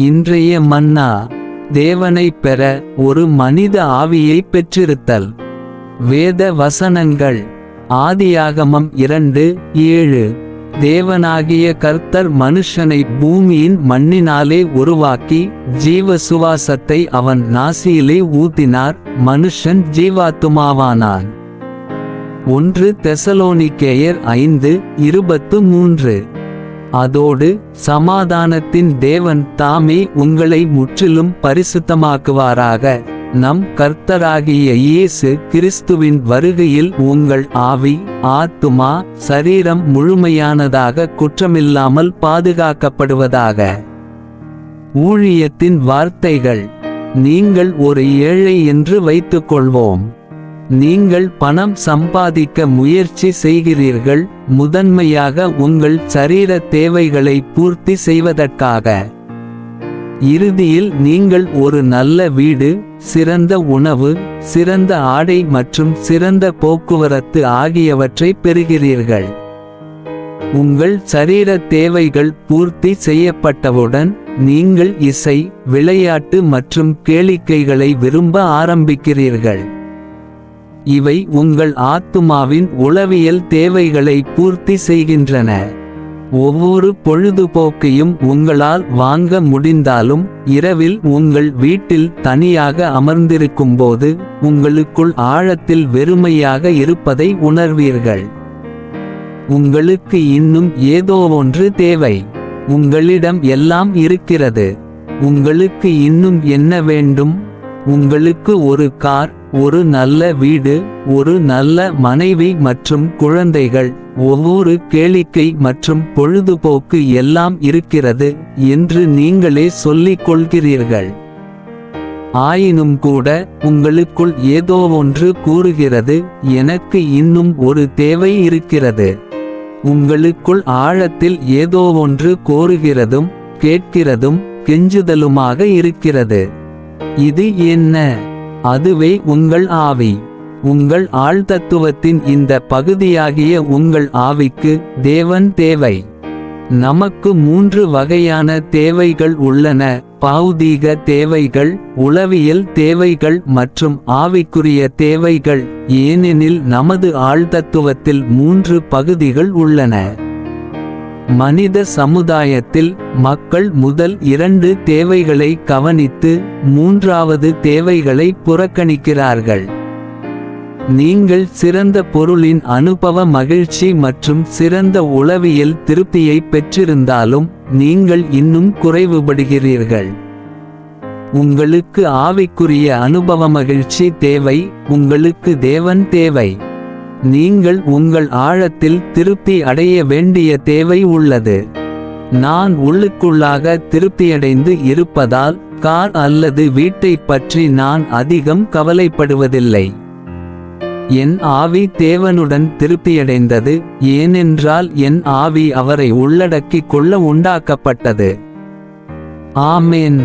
இன்றைய மன்னா தேவனைப் பெற ஒரு மனித ஆவியை பெற்றிருத்தல். வேத வசனங்கள் ஆதியாகமம் இரண்டு ஏழு. தேவனாகிய கர்த்தர் மனுஷனை பூமியின் மண்ணினாலே உருவாக்கி ஜீவ சுவாசத்தை அவன் நாசியிலே ஊத்தினார் மனுஷன் ஜீவாத்துமாவானான். ஒன்று தெசலோனிக்கேயர் ஐந்து இருபத்து மூன்று. அதோடு சமாதானத்தின் தேவன் தாமே உங்களை முற்றிலும் பரிசுத்தமாக்குவாராக. நம் கர்த்தராகிய இயேசு கிறிஸ்துவின் வருகையில் உங்கள் ஆவி ஆத்துமா சரீரம் முழுமையானதாக குற்றமில்லாமல் பாதுகாக்கப்படுவதாக. ஊழியத்தின் வார்த்தைகள் நீங்கள் ஒரு ஏழை என்று வைத்துக்கொள்வோம். நீங்கள் பணம் சம்பாதிக்க முயற்சி செய்கிறீர்கள் முதன்மையாக உங்கள் சரீர தேவைகளை பூர்த்தி செய்வதற்காக. இறுதியில் நீங்கள் ஒரு நல்ல வீடு சிறந்த உணவு சிறந்த ஆடை மற்றும் சிறந்த போக்குவரத்து ஆகியவற்றை பெறுகிறீர்கள். உங்கள் சரீர தேவைகள் பூர்த்தி செய்யப்பட்டவுடன் நீங்கள் இசை விளையாட்டு மற்றும் கேளிக்கைகளை விரும்ப ஆரம்பிக்கிறீர்கள். இவை உங்கள் ஆத்துமாவின் உளவியல் தேவைகளை பூர்த்தி செய்கின்றன. ஒவ்வொரு பொழுதுபோக்கையும் உங்களால் வாங்க முடிந்தாலும் இரவில் உங்கள் வீட்டில் தனியாக அமர்ந்திருக்கும்போது உங்களுக்குள் ஆழத்தில் வெறுமையாக இருப்பதை உணர்வீர்கள். உங்களுக்கு இன்னும் ஏதோ ஒன்று தேவை. உங்களிடம் எல்லாம் இருக்கிறது. உங்களுக்கு இன்னும் என்ன வேண்டும்? உங்களுக்கு ஒரு கார் ஒரு நல்ல வீடு ஒரு நல்ல மனைவி மற்றும் குழந்தைகள். ஒவ்வொரு கேளிக்கை மற்றும் பொழுதுபோக்கு எல்லாம் இருக்கிறது என்று நீங்களே சொல்லிக் கொள்கிறீர்கள் ஆயினும் கூட உங்களுக்குள் ஏதோ ஒன்று கூறுகிறது எனக்கு இன்னும் ஒரு தேவை இருக்கிறது. உங்களுக்குள் ஆழத்தில் ஏதோ ஒன்று கோருகிறதும் கேட்கிறதும் கெஞ்சுதலுமாக இருக்கிறது. இது என்ன? அதுவே உங்கள் ஆவி. உங்கள் ஆழ்தத்துவத்தின் இந்த பகுதியாகிய உங்கள் ஆவிக்கு தேவன் தேவை. நமக்கு மூன்று வகையான தேவைகள் உள்ளன. பௌதீக தேவைகள் உளவியல் தேவைகள் மற்றும் ஆவிக்குரிய தேவைகள். ஏனெனில் நமது ஆழ்தத்துவத்தில் மூன்று பகுதிகள் உள்ளன. மனித சமுதாயத்தில் மக்கள் முதல் இரண்டு தேவைகளை கவனித்து மூன்றாவது தேவைகளை புறக்கணிக்கிறார்கள். நீங்கள் சிறந்த பொருளின் அனுபவ மகிழ்ச்சி மற்றும் சிறந்த உளவியல் திருப்தியை பெற்றிருந்தாலும் நீங்கள் இன்னும் குறைவுபடுகிறீர்கள். உங்களுக்கு ஆவிக்குரிய அனுபவ மகிழ்ச்சி தேவை உங்களுக்கு தேவன் தேவை. நீங்கள் உங்கள் ஆழத்தில் திருப்தி அடைய வேண்டிய தேவை உள்ளது. நான் உள்ளுக்குள்ளாக திருப்தியடைந்து இருப்பதால் கார் அல்லது வீட்டைப் பற்றி நான் அதிகம் கவலைப்படுவதில்லை. என் ஆவி தேவனுடன் திருப்தியடைந்தது ஏனென்றால் என் ஆவி அவரை உள்ளடக்கிக் கொள்ள உண்டாக்கப்பட்டது. ஆமேன்.